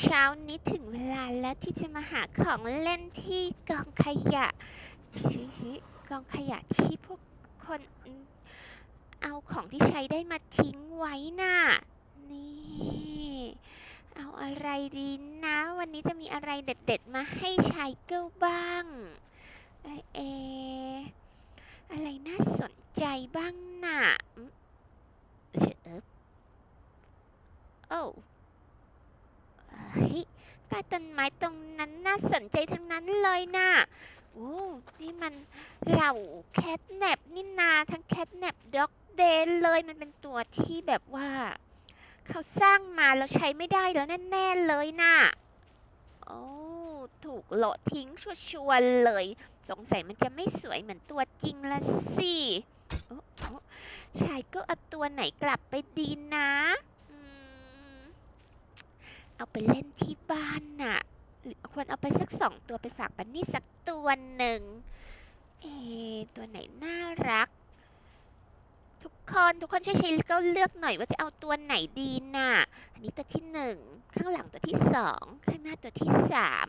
เช้านี้ถึงเวลาแล้วที่จะมาหาของเล่นที่กองขยะที่กองขยะที่พวกคนเอาของที่ใช้ได้มาทิ้งไว้น่ะ นี่ เอาอะไรดีนะ วันนี้จะมีอะไรเด็ดๆ มาให้ชายเกิลบ้าง เอะเออะไรน่าสนใจบ้างน่ะอืมเชอบโอ้เฮ้ยใต้ต้น ไม้ตรงนั้นน่าสนใจทั้งนั้นเลยน่ะโอ้นี่มันเหล่าแคทแนปนี่นาทั้งแคทแนปด็อกเดนเลยมันเป็นตัวที่แบบว่า เขาสร้างมาแล้วใช้ไม่ได้แล้วแน่ ๆ เลยน่ะโอ้ถูกโละทิ้งชัวร์ๆเลย สงสัยมันจะไม่สวยเหมือนตัวจริงละสิชายก็เอาตัวไหนกลับไปดีนะ เอาไปเล่นที่บ้านน่ะ หรือควรเอาไปสักสองตัวไปฝากบันนี่สักตัวหนึ่ง เอ ตัวไหนน่ารัก ทุกคนทุกคนช่วยๆก็เลือกหน่อยว่าจะเอาตัวไหนดีน่ะ อันนี้ตัวที่หนึ่งข้างหลังตัวที่สองข้างหน้าตัวที่สาม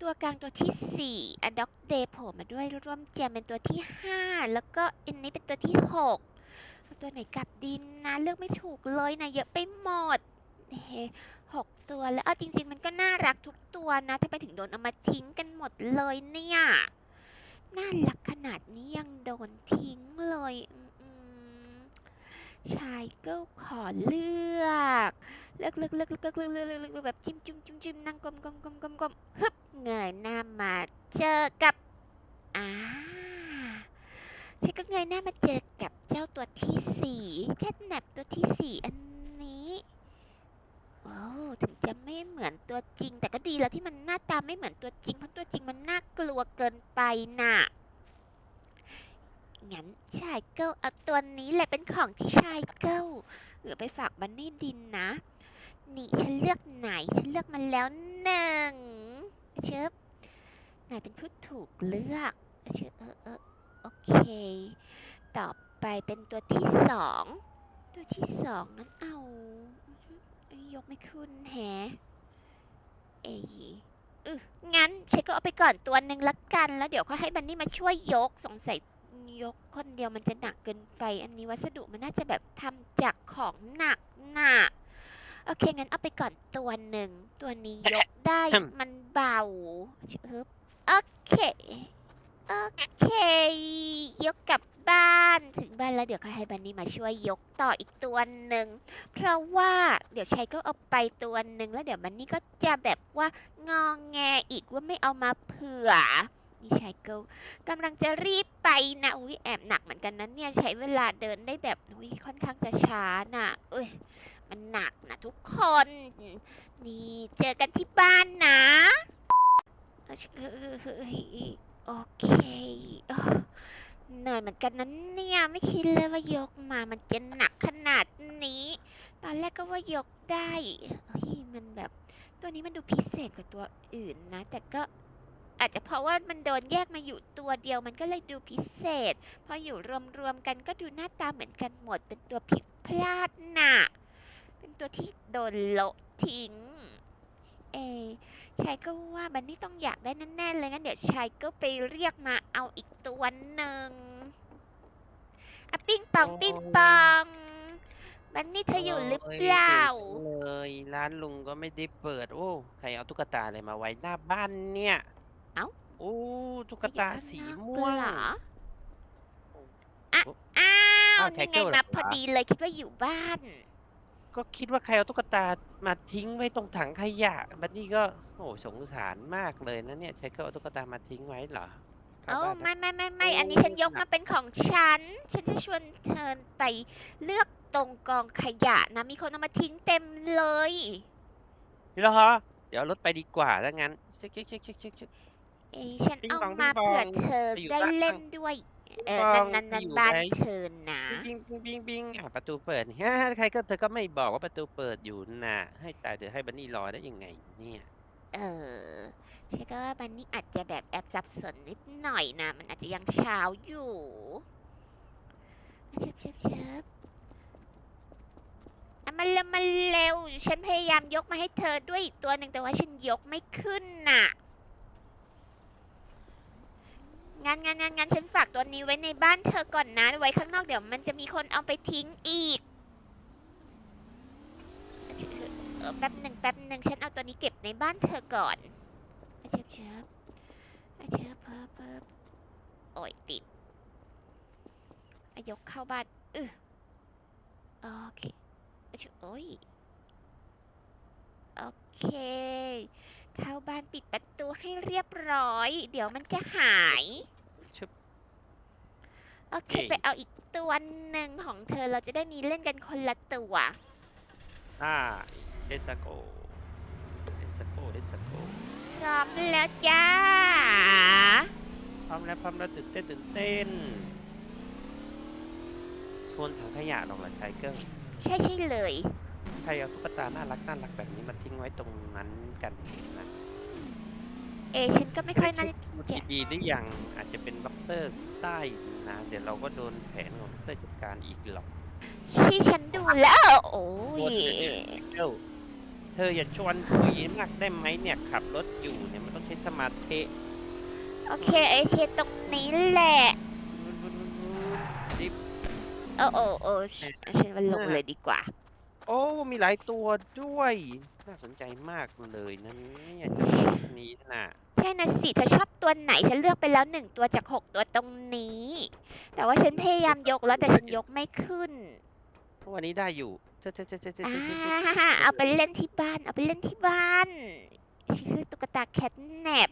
ตัวกลางตัวที่สี่อะด็อกเดย์โผล่มาด้วยร่วมแจมเป็นตัวที่ห้าแล้วก็อันนี้เป็นตัวที่หกตัวไหนกลับดินนะเลือกไม่ถูกเลยนะเยอะไปหมดเฮ้หกตัวแล้วเอาจริง ๆ มันก็น่ารักทุกตัวนะถ้าไปถึงโดนเอามาทิ้งกันหมดเลยเนี่ย น่ารักขนาดนี้ยังโดนทิ้งเลยชายก็ขอเลือก เลือกเลือกเลือกเลือกเลือกเลือกเลือกเลือกแบบจิ้มจิ้มจิ้มจิ้มนั่งกลมกลมกลมกลมกลมฮึบเงยหน้ามาเจอกับอ่าฉันก็เงยหน้ามาเจอกับเจ้าตัวที่สี่แคทแนปตัวที่สี่อัน ถึงจะไม่เหมือนตัวจริง แต่ก็ดีแล้วที่มันหน้าตาไม่เหมือนตัวจริง เพราะตัวจริงมันน่ากลัวเกินไปน่ะ งั้นชายเกิลเอาตัวนี้แหละเป็นของชายเกิลหรือไปฝากบันนี่ดินนะ นี่ฉันเลือกไหน ฉันเลือกมาแล้วหนึ่งเชิบนายเป็นผู้ถูกเลือกเชิบเออเออโอเค ต่อไปเป็นตัวที่สอง ตัวที่สองนั้นเอา ยยกไม่ขึ้นแฮะเอ้ยเอองั้นฉันก็เอาไปก่อนตัวหนึ่งละกัน แล้วเดี๋ยวก็ให้บันนี่มาช่วยยกสงสัยยกคนเดียวมันจะหนักเกินไป อันนี้วัสดุมันน่าจะแบบทำจากของหนักหนักโอเค งั้นเอาไปก่อนตัวหนึ่ง ตัวนี้ยกได้อืมมันเบาชึบโอเค โอเค ยกกลับบ้านถึงบ้านแล้วเดี๋ยวก็ให้บันนี่มาช่วยยกต่ออีกตัวหนึ่งเพราะว่าเดี๋ยวชัยก็เอาไปตัวหนึ่งแล้วเดี๋ยวบันนี่ก็จะแบบว่างองแงอีกว่าไม่เอามาเผื่อนี่ชัยก็กำลังจะรีบไปนะอุ้ยแอบหนักเหมือนกันนะเนี่ยใช้เวลาเดินได้แบบอุ้ยค่อนข้างจะช้าน่ะเอ้ยมันหนักนะทุกคน นี่เจอกันที่บ้านนะ โอเคเหนื่อยเหมือนกันนั้นเนี่ยไม่คิดเลยว่ายกมามันจะหนักขนาดนี้ ตอนแรกก็ว่ายกได้เฮ้ยมันแบบ ตัวนี้มันดูพิเศษกว่าตัวอื่นนะ แต่ก็อาจจะเพราะว่ามันโดนแยกมาอยู่ตัวเดียวมันก็เลยดูพิเศษ พออยู่รวมๆกันก็ดูหน้าตาเหมือนกันหมด เป็นตัวผิดพลาดน่ะเป็นตัวที่โดนโละทิ้ง ชายก็ว่าบันนี่ต้องอยากได้แน่ๆเลยงั้นเดี๋ยวชายก็ไปเรียกมาเอาอีกตัวหนึ่งอะปิ้งปองโอ้ยปิ้งปองบันนี่เธออยู่หรือเปล่าโอ้ยเลยร้านลุงก็ไม่ได้เปิด โอ้ใครเอาตุ๊กตาอะไรมาไว้หน้าบ้านเนี่ยเอ้าโอ้ตุ๊กตาสีม่วงเหรออะอ้าวอ้าวนี่ไงไทเกอร์เหรอมาพอดีเลยคิดว่าอยู่บ้าน ก็คิดว่าใครเอาตุ๊กตามาทิ้งไว้ตรงถังขยะ บัดนี้ก็โอ้สงสารมากเลยนะเนี่ยใช้ก็เอาตุ๊กตามาทิ้งไว้เหรอเอ้าบ้านนะไม่ไม่ไม่ไม่โอ้อันนี้ฉันยกมาเป็นของฉัน ฉันจะชวนเธอไปเลือกตรงกองขยะนะมีคนเอามาทิ้งเต็มเลยเหรอเดี๋ยวเอารถไปดีกว่าถ้างั้นเช็คเช็คเช็คเช็คเช็คเช็คเอ้ยฉันปิ๊งเอาปองมาปิ๊งปองเผื่อเธอไปอยู่ได้บ้านเล่นด้วย เออปิ๊งปนัอนงนันนันอยู่บ้านไหนเธอนะบิงบิงบิงบิงอะประตูเปิดฮ่าใครก็เธอก็ไม่บอกว่าประตูเปิดอยู่น่ะ ให้ตายเธอให้บันนี่รอได้ยังไงเนี่ย เออฉันก็ว่าบันนี่อาจจะแบบแอบสับสนนิดหน่อยนะ มันอาจจะยังเช้าอยู่เชิบเชิบเชิบอะเอามาเร็วมาเร็ว ฉันพยายามยกมาให้เธอด้วยอีกตัวหนึ่งแต่ว่าฉันยกไม่ขึ้นน่ะ งั้นงั้นงั้นงั้นฉันฝากตัวนี้ไว้ในบ้านเธอก่อนนะไว้ข้างนอกเดี๋ยวมันจะมีคนเอาไปทิ้งอีกเออแป๊บหนึ่งแป๊บหนึ่งฉันเอาตัวนี้เก็บในบ้านเธอก่อนเชิบเชิบเชิบเพิ่มเพิ่มโอ้ยติดยกเข้าบ้านเออโอเคโอ้ยโอเค เข้าบ้านปิดประตูให้เรียบร้อย เดี๋ยวมันจะหาย โอเคเอ้ยไปเอาอีกตัวหนึ่งของเธอเราจะได้มีเล่นกันคนละตัว อ่าเดสโกเดสโกเดสโกพร้อมแล้วจ้า พร้อมแล้วพร้อมแล้วตื่นเต้นตื่นเต้นชวนถังขยะหรอกเหรอชายเกิลใช่ใช่เลย ใครเอาตุ๊กตาน่ารักน่ารักแบบนี้มาทิ้งไว้ตรงนั้นกันนะ เอะฉันก็ไม่ค่อยน่ามันดีๆหรือยังอาจจะเป็นด็อกเตอร์ใต้นะเดี๋ยวเราก็โดนแผนของด็อกเตอร์จัดการอีกหรอกที่ฉันดูแล้ว โอ้ยเอ้าเธออย่าชวนคุยมากได้ไหมเนี่ยขับรถอยู่เนี่ยมันต้องใช้สมาธิโอเคโอเคตรงนี้แหละรีบโอ้โอ้โอ้ฉันฉันว่าลงเลยดีกว่า โอ้มีหลายตัวด้วย น่าสนใจมากเลยนะเนี่ยนี้น่ะใช่นะสิเธอชอบตัวไหนฉันเลือกไปแล้วหนึ่งตัวจากหกตัวตรงนี้ แต่ว่าฉันพยายามยกแล้วแต่ฉันยกไม่ขึ้นวันนี้ได้อยู่เธอเธอเธอเธอเธออ่าเอาไปเล่นที่บ้าน เอาไปเล่นที่บ้านชื่อตุ๊กตาแคทแนบ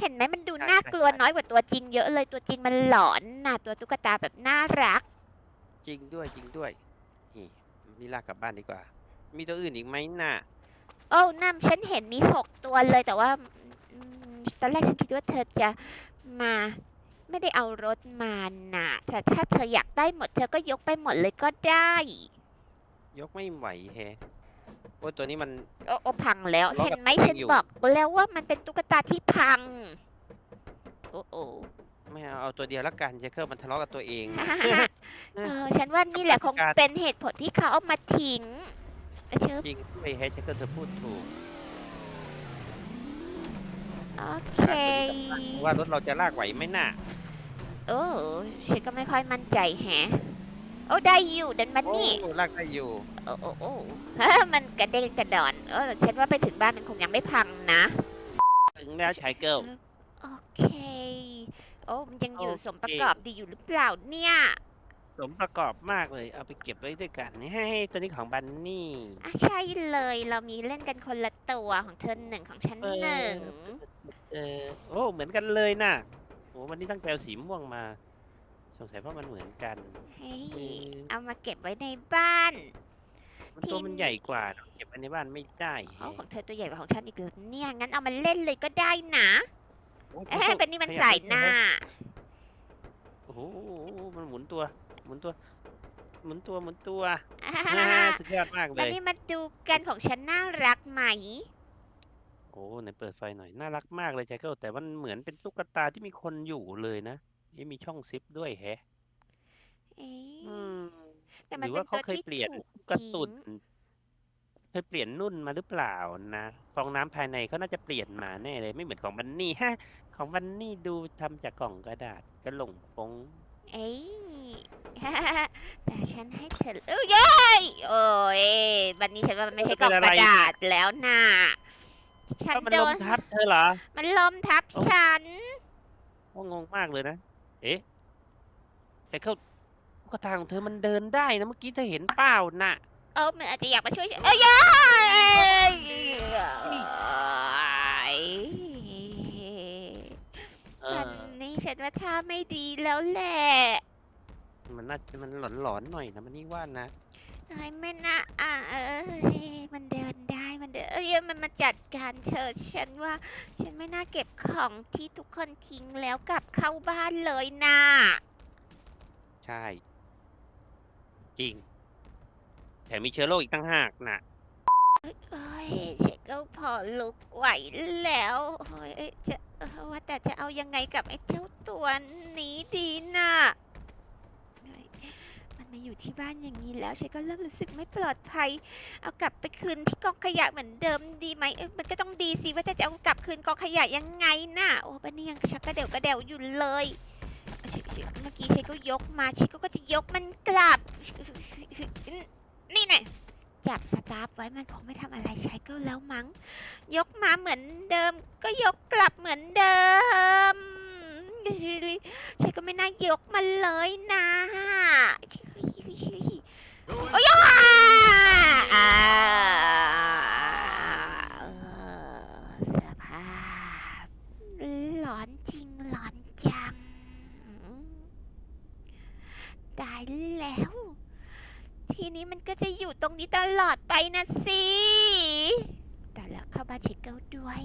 เห็นไหมมันดูน่ากลัวน้อยกว่าตัวจริงเยอะเลยตัวจริงมันหลอนน่ะตัวตุ๊กตาแบบน่ารัก จริงด้วยจริงด้วยนี่นี่ลากกลับบ้านดีกว่า มีตัวอื่นอีกไหมน่ะโอ้น้ำฉันเห็นมีหกตัวเลยแต่ว่า ตอนแรกฉันคิดว่าเธอจะมาไม่ได้เอารถมาน่ะแต่ถ้าเธออยากได้หมด เธอก็ยกไปหมดเลยก็ได้ ยกไม่ไหวแฮะโอ้ยตัวนี้มัน โอ้โอ้พังแล้วล้อเห็นไหมกับตัวเองฉันอยู่ บอกแล้วว่ามันเป็นตุ๊กตาที่พัง โอ้โอ้ ไม่เอาเอาตัวเดียวละกันเจคเกอร์มันทะเลาะกับตัวเอง เออฉันว่านี่แหละคงการเป็นเหตุผลที่เขาเอามาทิ้งเออเชิบจริงด้วยแฮะเจคเกอร์เธอพูดถูก โอเค ว่ารถเราจะลากไหวไหมน่ะโอ้ฉันก็ไม่ค่อยมั่นใจแฮะ โอ้ได้อยู่เดินมาโอ้นี่ลากได้อยู่ โอ้โอ้โอ้ฮะมันกระเด้งกระดอน เออฉันว่าไปถึงบ้านมันคงยังไม่พังนะ ถึงแล้วชายเกิลโอเค โอ้มันยังอยู่โอเคสมประกอบดีอยู่หรือเปล่าเนี่ย สมประกอบมากเลย เอาไปเก็บไว้ด้วยกันนี่ให้ตัวนี้ของบันนี่ อะใช่เลยเรามีเล่นกันคนละตัวของเธอหนึ่งของฉันเออ หนึ่งเออโอ้เหมือนกันเลยน่ะโอ้วันนี้ตั้งแต่เอาสีม่วงมา สงสัยเพราะมันเหมือนกันเฮ้ยเออเอามาเก็บไว้ในบ้าน มันตัวมันใหญ่กว่า เก็บไว้ในบ้านไม่ได้โอ้แฮะของเธอตัวใหญ่กว่าของฉันอีกเหรอเนี่ยงั้นเอามาเล่นเลยก็ได้นะโอ้ยเอ๊ะเป็นนี่มันขยับสายได้หน้า โอ้โหมันหมุนตัว หมุนตัว หมุนตัวหมุนตัวอ่าอ่าสุดยอดมากเลวันย นี้มาดูกันของฉันน่ารักไหม โอ้ไหนเปิดไฟหน่อย น่ารักมากเลยแจ็คเกิลแต่มันเหมือนเป็นตุ๊กตาที่มีคนอยู่เลยนะนี่มีช่องซิปด้วยแฮะ เอ๊ะอืม แต่หมันรือเป็ว่านเขาตัวเคยที่เปลี่ยนถูกกระทิ้ตุนงเคยเปลี่ยนนุ่นมาหรือเปล่านะฟองน้ำภายในเขาน่าจะเปลี่ยนมาแน่เลย ไม่เหมือนของบันนี่ฮะ ของบันนี่ดูทำจากกล่องกระดาษกระหลงปงเอ้ย แต่ฉันให้เธอเอ้ยเย้ยโอ้ยวันนี้ฉันว่ามันไม่ใช่กล่องกระดาษแล้วน่ะฉันก็มันโดล้มนทับเธอเหรอ มันล้มทับฉันโอ้งงมากเลยนะ เอ๊ะแจ็คเกิลตุ๊กตาของเธอมันเดินได้นะเมื่อกี้เธอเห็นเปล่าน่ะ เออมันอาจจะอยากมาช่วยฉันเอ้ยเย้ยเอวัอนนี้ฉันว่าท่าไม่ดีแล้วแหละ มันน่าจะมันหลอนๆหน่อยนะมันนี่ว่านะ เอ้ยไม่น่าอะเอ้ยมันเดินได้มันเดินเอ้ยมันมาจัดการเธอฉันว่า ฉันไม่น่าเก็บของที่ทุกคนทิ้งแล้วกลับเข้าบ้านเลยนะใช่ จริง แถมมีเชื้อโรคอีกตั้งหากน่ะเอ้ยฉันก็พอลุกไหวแล้วเฮ้ยจะเอ่อว่าแต่จะเอายังไงกับไอ้เจ้าตัวนี้ดีน่ะเฮ้ยมันไม่ มา อยู่ที่บ้านอย่างนี้แล้วฉันก็เริ่มรู้สึกไม่ปลอดภัย เอากลับไปคืนที่กองขยะเหมือนเดิมดีไหมเออมันก็ต้องดีสิว่าจะเอากลับคืนกองขยะยังไงน่ะโอ้บันนี่ยังชักกระเดวกระเดวอยู่เลยเมื่อกี้ฉันก็ยกมาฉันก็จะยกมันกลับ นี่ไงจับสตาร์ฟไว้มันคงไม่ทำอะไรใช้ก็แล้วมั้ง ยกมาเหมือนเดิม ก็ยกกลับเหมือนเดิมฉันก็ไม่น่ายกมันเลยนะ โอ้ยอ่าเออสภาพหลอนจริงหลอนจังตายแล้ว ทีนี้มันก็จะอยู่ตรงนี้ตลอดไปนะสิแต่แล้วเข้าบ้าเช็คเกิลด้วย